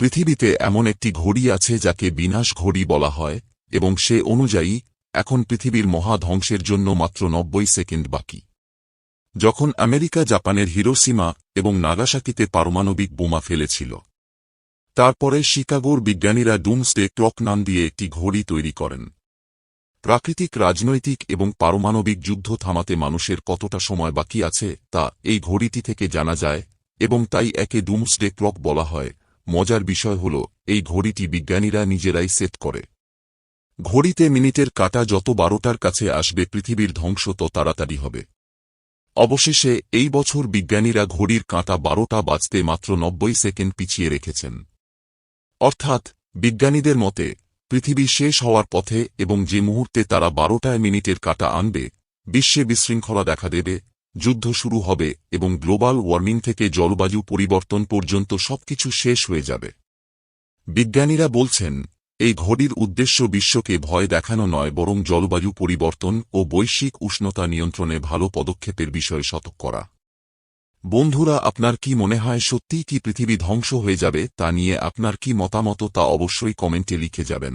পৃথিবীতে এমন একটি ঘড়ি আছে যাকে বিনাশ ঘড়ি বলা হয়, এবং সে অনুযায়ী, এখন পৃথিবীর মহা ধ্বংসের জন্য মাত্র নব্বই সেকেন্ড বাকি। যখন আমেরিকা জাপানের হিরোসীমা এবং নাগাসাকিতে পারমাণবিক বোমা ফেলেছিল। তারপরে শিকাগোর বিজ্ঞানীরা ডুমসডে ক্লক নাম দিয়ে একটি ঘড়ি তৈরি করেন। প্রাকৃতিক, রাজনৈতিক এবং পারমাণবিক যুদ্ধ থামাতে মানুষের কতটা সময় বাকি আছে, তা এই ঘড়িটি থেকে জানা যায়, এবং তাই একে ডুমসডে ক্লক বলা হয়। মজার বিষয় হল, এই ঘড়িটি বিজ্ঞানীরা নিজেরাই সেট করে। ঘড়িতে মিনিটের কাটা যত বারোটার কাছে আসবে পৃথিবীর ধ্বংস তো তাড়াতাড়ি হবে। অবশেষে, এই বছর বিজ্ঞানীরা ঘড়ির কাঁটা বারোটা বাজতে মাত্র নব্বই সেকেন্ড পিছিয়ে রেখেছেন। অর্থাৎ, বিজ্ঞানীদের মতে, পৃথিবী শেষ হওয়ার পথে এবং যে মুহূর্তে তারা বারোটায় মিনিটের কাটা আনবে, বিশ্বে বিশৃঙ্খলা দেখা দেবে যুদ্ধ শুরু হবে এবং গ্লোবাল ওয়ার্মিং থেকে জলবায়ু পরিবর্তন পর্যন্ত সবকিছু শেষ হয়ে যাবে। বিজ্ঞানীরা বলছেন, এই ঘড়ির উদ্দেশ্য বিশ্বকে ভয় দেখানো নয়, বরং জলবায়ু পরিবর্তন ও বৈশ্বিক উষ্ণতা নিয়ন্ত্রণে ভালো পদক্ষেপের বিষয়ে সতর্ক করা। বন্ধুরা, আপনার কি মনে হয় সত্যিই কি পৃথিবী ধ্বংস হয়ে যাবে, তা নিয়ে আপনার কি মতামত তা অবশ্যই কমেন্টে লিখে যাবেন।